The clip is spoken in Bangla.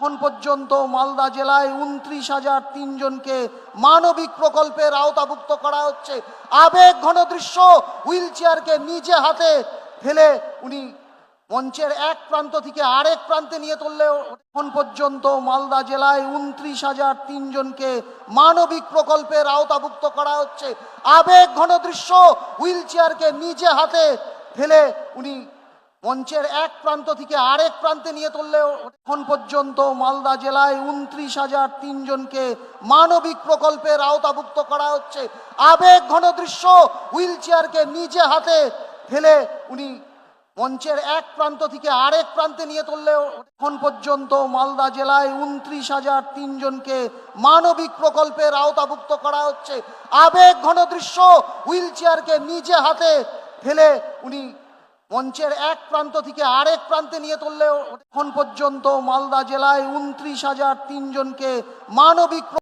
এখন পর্যন্ত মালদা জেলায় উনত্রিশ হাজার তিনজনকে মানবিক প্রকল্পের আওতাভুক্ত করা হচ্ছে। আবেগ ঘন দৃশ্য হুইল চেয়ারকে নিজে হাতে ফেলে উনি মঞ্চের এক প্রান্ত থেকে আরেক প্রান্তে নিয়ে তুললেও এখন পর্যন্ত মালদা জেলায় উনত্রিশ হাজার তিনজনকে মানবিক প্রকল্পের আওতাভুক্ত করা হচ্ছে। আবেগ ঘন দৃশ্য হুইল চেয়ারকে নিজে হাতে ফেলে উনি মঞ্চের এক প্রান্ত থেকে আরেক প্রান্তে নিয়ে তুললেও এখন পর্যন্ত মালদা জেলায় উনত্রিশ হাজার তিনজনকে মানবিক প্রকল্পের আওতাভুক্ত করা হচ্ছে। আবেগ ঘন দৃশ্য হুইল চেয়ারকে নিজে হাতে ফেলে উনি মঞ্চের এক প্রান্ত থেকে আরেক প্রান্তে নিয়ে তুললেও এখন পর্যন্ত মালদা জেলায় উনত্রিশ হাজার তিনজনকে মানবিক প্রকল্পের আওতাভুক্ত করা হচ্ছে। আবেগ ঘন দৃশ্য হুইল চেয়ারকে নিজে হাতে ফেলে উনি মঞ্চের এক প্রান্ত থেকে আরেক প্রান্তে নিয়ে তুললেও এখন পর্যন্ত মালদা জেলায় উনত্রিশ হাজার তিনজনকে মানবিক